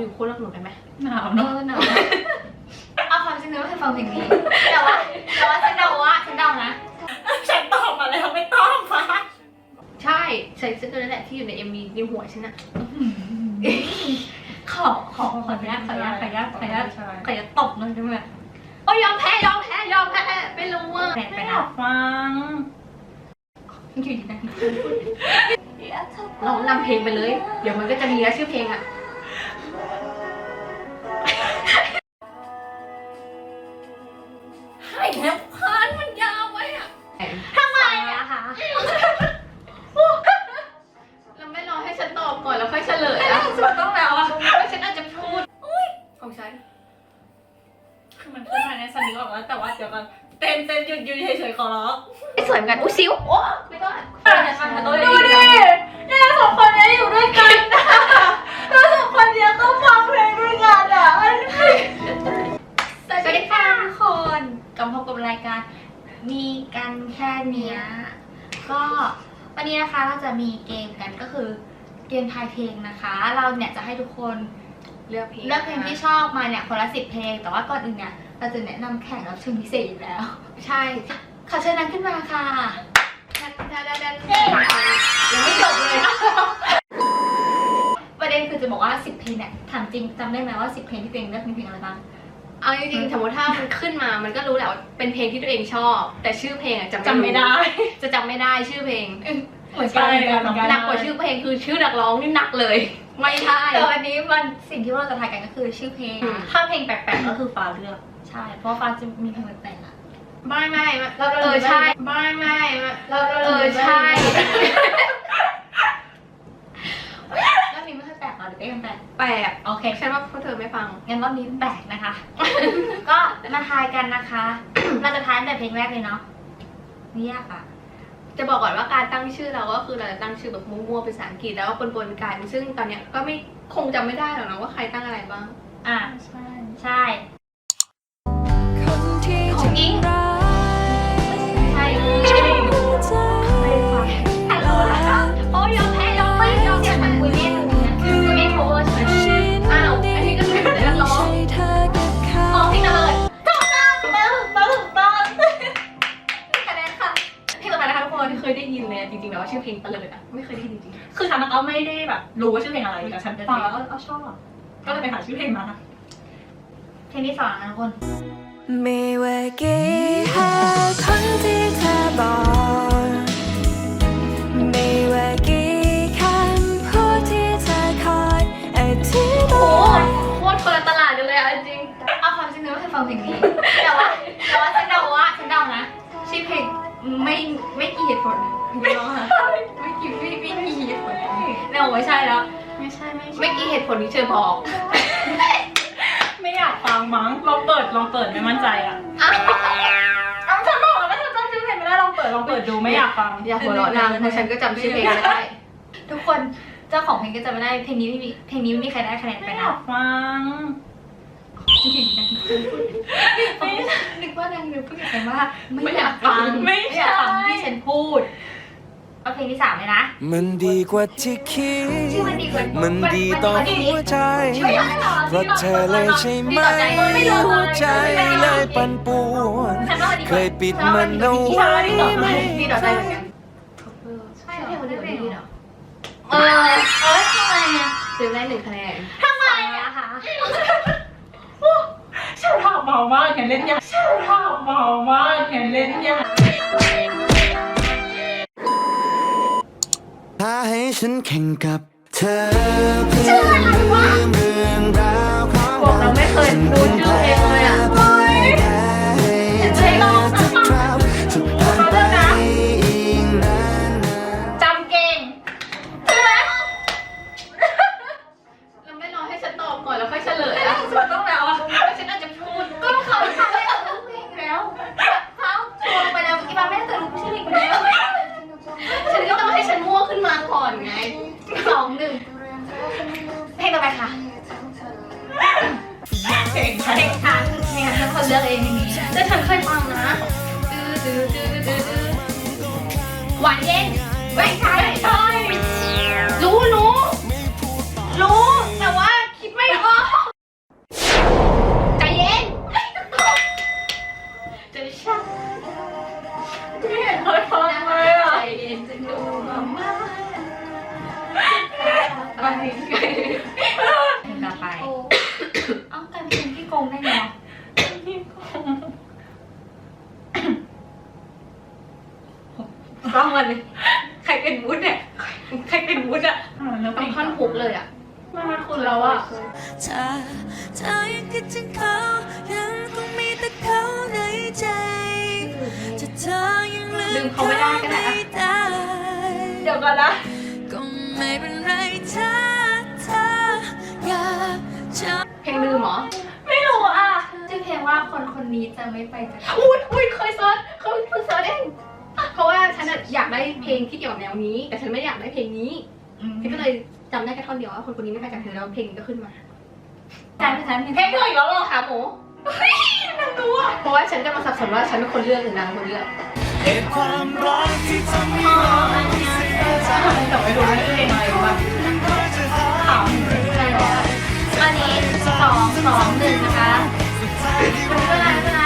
อยู่คู่รักหนูได้ไหมหนาวเอเนาะอหนาวเอาความจริงเลยไม่เคยฟังเพลงนี้ แต่ว่าแต่ว่าฉันเดาว่าฉันเดานะ ฉันตอบมาแล้วไม่ต้องมาใช่ใส่เสื้อตัวนั้นแหละที่อยู่ในเอ็มวีในหัวฉันอะขอขอขออนุญาตขออนุญาตขออนุญาตขออนุญาตใช่ขออนุญาตตบหน่อยได้ไหมโอ้ยยอมแพ้ยอมแพ้ยอมแพ้ไม่รู้ว่าแปลกไปไม่อนะยากฟัง อยู่ดีนะเรานำเพลงไปเลย เดี๋ยวมันก็จะมีแล้วชื่อเพลงอะ ก่อนแล้วค่อยเฉลยอะสุดต้องแล้วอะว่าฉันอาจจะพูดของฉันคือมันขึ้นมาในสนิทออกแล้วแต่ว่าเดี๋ยวกันเต็มเต็มหยุดหยุดเฉยๆขอร้องไม่สวยเหมือนกันอุ้ยซิวโอ้ไม่ต้องดูดูดิเนี่ยสองคนเนี้ยอยู่ด้วยกันนะแล้วสองคนเนี้ยก็ฟังเพลงด้วยกันอะอันนี้สวัสดีค่ะทุกคนกลับมาพบกับรายการมีกันแค่เนี้ยก็วันนี้นะคะเราจะมีเกมกันก็คือ เกมทายเพลงนะคะ เราเนี่ยจะให้ทุกคนเลือกเพลงเลือกเพลงที่ชอบมาเนี่ยคนละสิบเพลง แต่ว่าก่อนอื่นเนี่ยเราจะแนะนำแขกรับเชิญพิเศษอยู่แล้ว ใช่ขอเชิญนั้นขึ้นมาค่ะ ดันดันดันดันยังไม่จบเลย ประเด็นคือจะบอกว่าสิบเพลงเนี่ยถามจริงจำได้ไหมว่าสิบเพลงที่ตัวเองเลือกมีเพลงอะไรบ้าง เอาจริงๆสมมติถ้ามันขึ้นมามันก็รู้แหละว่าเป็นเพลงที่ตัวเองชอบ แต่ชื่อเพลงอะจำจำไม่ได้ จะจำไม่ได้ชื่อเพลง เหมือนใช่กันเหมือนกันหนักกว่าชื่อเพลงคือชื่อนักร้องนี่หนักเลย ไม่ใช่แต่วันนี้มันสิ่งที่เราจะทายกันก็คือชื่อเพลงอืมถ้าเพลงแปลกๆก็คือฟ้าเลือกใช่ เพราะว่าฟ้าจะมีเพลงแปลกๆอะไม่ไม่ไม่เราเราเออใช่ไม่ไม่ไม่ไม่เราเราเออใช่รอบนี้ไม่ค่อยแปลกหรอหรือก็ยังแปลกแปลกโอเคฉันว่าพวกเธอไม่ฟังงั้นรอบนี้แปลกนะคะ ก็มาทายกันนะคะ เราจะทายตั้งแต่เพลงแรกเลยเนาะไม่ยากอะ จะบอกก่อนว่าการตั้งชื่อเราก็คือเราจะตั้งชื่อแบบมั่วๆเป็นภาษาอังกฤษแล้วก็ปนๆกัน ซึ่งตอนเนี้ยก็ไม่คงจำไม่ได้หรอกนะว่าใครตั้งอะไรบ้าง อะ ใช่ ใช่ ของอิง รู้ว่าชื่อเพลงอะไรแต่ฉันฟังแล้วก็ชอบ ก็เลยไปหาชื่อเพลงมาเพลงที่สองนะทุกคนไม่ว่ากี่เหตุผลที่เธอบอกไม่ว่ากี่คำพูดที่เธอคอยอธิๆโอ้บายโคตรคนละตลาดกันเลยอะจริงเอาความจริงเลยไม่เคยฟังเพลงนี้แต่ว่าแต่ว่าฉันเดาว่าฉันเดานะชื่อเพลงไม่ไม่กี่เหตุผลไม่รู้ค่ะไม่กี่ไม่ไม่กี่เหตุผลเนี่ยไม่ใช่แล้ว ไม่ใช่ไม่ไม่กี่เหตุผลที่เธอบอกไม่อยากฟังมั้งลองเปิดลองเปิดไม่มั่นใจอะอ้าวเอาฉันบอกแล้วว่าฉันจำชื่อเพลงไม่ได้ลองเปิดลองเปิดดูไม่อยากฟังอย่าหัวเราะนางเพราะฉันก็จำชื่อเพลงไม่ได้ ทุกคนเจ้าของเพลงก็จะไม่ได้เพลงนี้ไม่มีเพลงนี้ไม่มีใครได้คะแนนไปไม่อนะยากฟังนึกว่านางนึกพูดอย่างว่าไม่อยากฟังไม่อยากฟังที่ฉันพูด เอาเพลงที่สามเลยนะ มันดีกว่าที่คิด ชื่อมันดีกว่ามันดีต่อหัวใจ เพราะเธอเลยใช่ไหมหัวใจเลยปั่นป่วน เคยปิดมันเอาไว้ไหมนี่เราได้เหมือนกันใช่เพลงคนนี้เพลงนี้เหรอเออเอ้ยทำไมอะเจอได้หนึ่งคะแนนทำไมอะคะฉันถามเมามากเห็นเล่นยากฉันถามเมามากเห็นเล่นยา กถ้าให้ฉันแข่งกับเธอเพื่อ ลือกเองอย่างนี้จทำค่อยฟังนะหวานเย็นไม่ใช่ใช่รู้รู้รู้แต่ว่าคิดไม่ออกใจเย็นจะช้าไม่เห็นเขาทำเลยอะใจเย็นจะดูมาม่าไปกต่อไปเอาการเป็นพี่โกงได้ไหม ต้องมันเลย ใครเป็นวุฒิเนี่ย ใครเป็นวุฒิอะต้องท่อนฮุกเลยอะมันมันคุณแล้วอะถ้าเธอยังคิดถึงเขายังคงมีแต่เขาในใจจะเธอยังลืมเขาไม่ได้ก็ได้เดี๋ยวก่อนนะก็ไม่เป็นไรถ้าเธออยากเพลงลืมเหรอ ว่าคนคนนี้จะไม่ไปจากอุ้ยอุ้ยเคยเซิร์ชเคยเพิ่งเซิร์ชเองเพราะว่าฉันอะอยากได้เพลงที่เกี่ยวกับแนวนี้ แต่ฉันไม่อยากได้เพลงนี้ฉันก็เลยจำได้แค่ท่อนเดียวว่าคนคนนี้ไม่ไปจากเธอแล้วเพลงนี้ก็ขึ้นมาใจเป็นฉันเพลงเธออีกแล้วเหรอขาหมูเพราะว่าฉันกำลังสับสนว่าฉันเป็นคนเลือกหรือนางเป็นคนเลือกแต่ไม่รู้ว่าเพลงอะไรวะถามอันนี้สองสองหนึ่งนะคะไม่ เป็นไรเป็นไร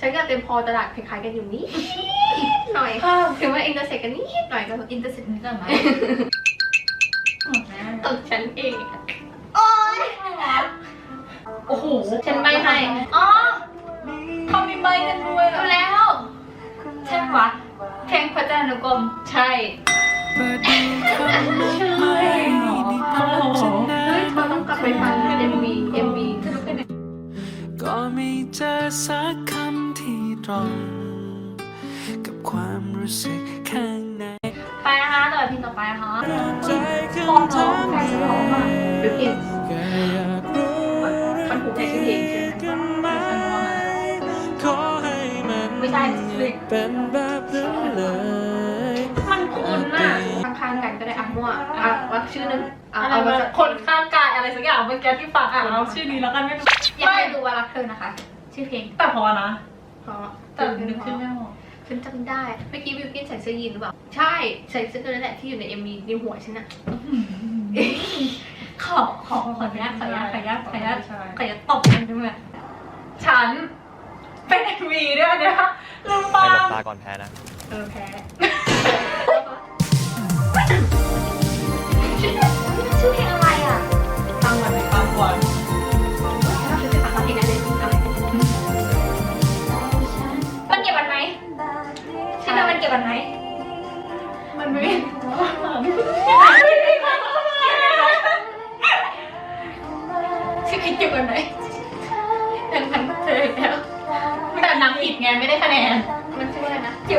ฉันก็เต็มพอตลาดคล้ายๆกันอยู่นิดหน่อยถึงว่าอินเตอร์เซ็กกันนิดหน่อยก็อินเตอร์เซ็ตนี้ก่อนไหมหมดแล้วตกฉันเองโอ๊ยโอ้โหฉันไม่ให้อ๋อเขามีใบกันด้วยดูแล้วใช่ปะเพลงพระจันทร์นุกรมใช่ ทางเดียวเป็นเพลงแค่อยากรู้ใหญ่ชื่อเพลงใช่ไหมกันไหมขอให้มันเพลงเป็นแบบนั้นเลยมันคุ้นอะข้างๆกันก็ได้อะมั่วอะว่าชื่อนึงอะอะไรเอามามาจากคนข้างกายอะไรสักอย่างเมื่อกี้ที่ฟังอะเอาชื่อนี้แล้วกันไม่รู้อยากให้ดูว่ารักเธอนะคะ ชื่อเพลงแต่พอนะเพราะแต่นึกขึ้นไม่ออ ฉันจำได้เมื่อกี้วิวกินใส่เสื้อยีนหรือเปล่าใช่ใส่เสื้อตัวนั้นแหละที่อยู่ใน MV ในหัวฉันน่ะขอขอขออนุญาตขออนุญาตขออนุญาตขออนุญาตใช่ขออนุญาตตบมันด้วยฉันเป็นเอ็มวีด้วยอันเนี้ยลืมใครฟัหลงบตาก่อนแพ้นะ เออแพ้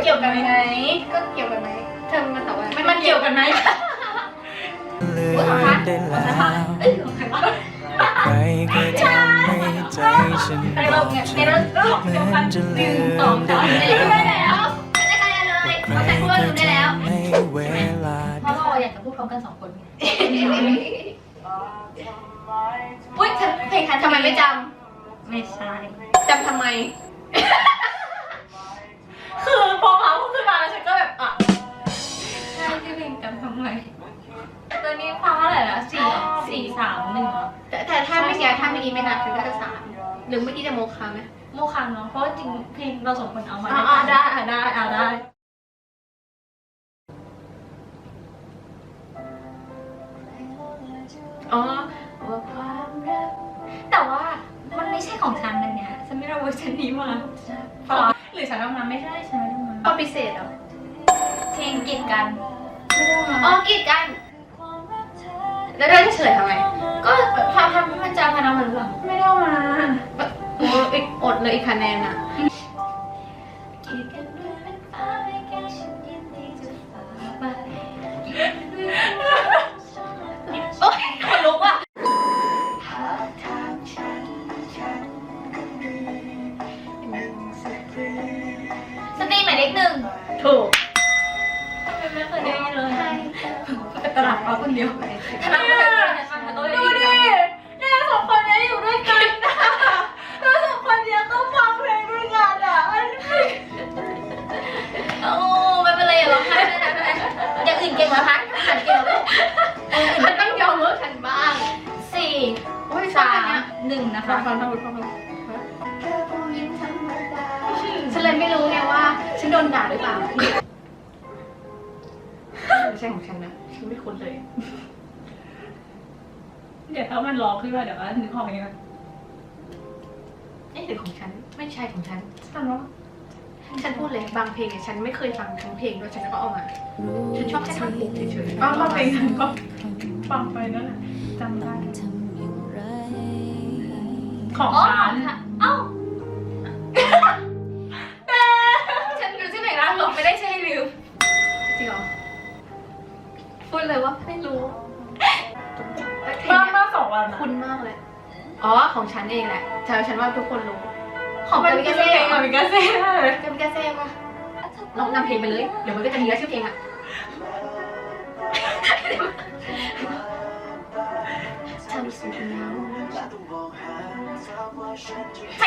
กี่ยวกันไหมก็เกี่ยวกันไหมเธอมาตอบว่ามันมันเกี่ยวกันไหมลืมอุ๊ยของพัดได้แล้วเอ้ยของใครวะใครก็ทำให้ใจฉันในเราเนี่ยในเราเราเหมือนจะลืมสองสามได้สี่ได้แล้วฉันได้คะแนนเลยเพราะฉันพูดว่ารู้ได้แล้วให้เวลาเพราะเราอยากจะพูดพร้อมกันสองคนไงอุ้ยฉันเพลงฉันทำไมไม่จไม่ใช่ำจำทำไม คือพอเขาพูดขึ้นมาแล้วฉันก็แบบอะใช่ชื่อเพลงจำทำไมตัวนี้ฟังเท่าไหร่ละสี่สี่สามหนึ่งเหรอแต่แต่ถ้าไม่แกถ้าเมื่อกี้ไม่นับฉันก็จะสามหรือเมื่อกี้จะโมคาไหมโมคังเนาะเพราะว่าจริงเพลงเราสองคนเอามาอะอะได้อะได้อะได้อ๋อว่าความรักแต่ว่ามัน ไม่ใช่ของฉันนะเนี่ยฉันไม่ได้เอาเวอร์ชันนี้มาพอหรือฉันเอามาไม่ใช่ฉันไม่ได้เอามาเอาพิเศษเหรอเพลงกีดกันอ๋อกีดกัน แล้วได้เฉยทำไมก็พาพามันจะพานามันหรือเปล่าไม่ได้เอามาโอ้อีกอดเลยอีกคะแนนอะ ขหนึ่งถูกไม่เคยได้ยินเลยไปตลาดเอาคนเดียวธนาคารธนาคารก็ดูดิเนี่ยสองคนเนี้ยอยู่ด้วยกันนะแล้วสองคนเนี้ยก็ฟังเพลงด้วยกันอะมันโอ้ไม่เป็นไรอย่าร้องไห้ไม่เป็นไรอย่างอื่นเก่งไหมพัดหันเก่งไหมฉันต้องยอมเลิกฉันบ้างสี่โอ้ยสาสามมหนึ่งนะฟัคะงฟังฟังฟังฟังฉันเลยไม่รู้ไงว่าฉั นโดนด่าหรือเปล่าไม่ใช่ของฉันนะฉันไม่คุ้นเลย เดี๋ยวถ้ามันร้องขึ้นมาเดี๋ยวว่านึกออกเองนะเอ๊ะหรือของฉัน ไม่ใช่ของฉันฉันว่าฉันพูดเลยบางเพลงเนี่ยฉันไม่เคยฟังทั้งเพลงด้วยฉันก็เอามา ฉันชอบแค่ท่อนฮุกเฉยๆก็ก็เพลงนั้นก็ฟังไปนั่นแหละจำได้ของอ๋อฉันเอ้าฉัน จริงเหรอพูดเลยว่าไม่รู้เพลงมาเนี้ยมาสองวันอะคุ้นมากเลย อ๋อ ของฉันเองแหละแต่ฉันว่าทุกคนรู้ ของมันกามิคืกาอเซ่เพลงกับมิกาเซ่เลยกามิกาเซ่ปะลองนำเพลงไปเลย เดี๋ยวมันก็จะมีแล้วชื่อเพลงอะฉันสุดแล้วใช่เหรอ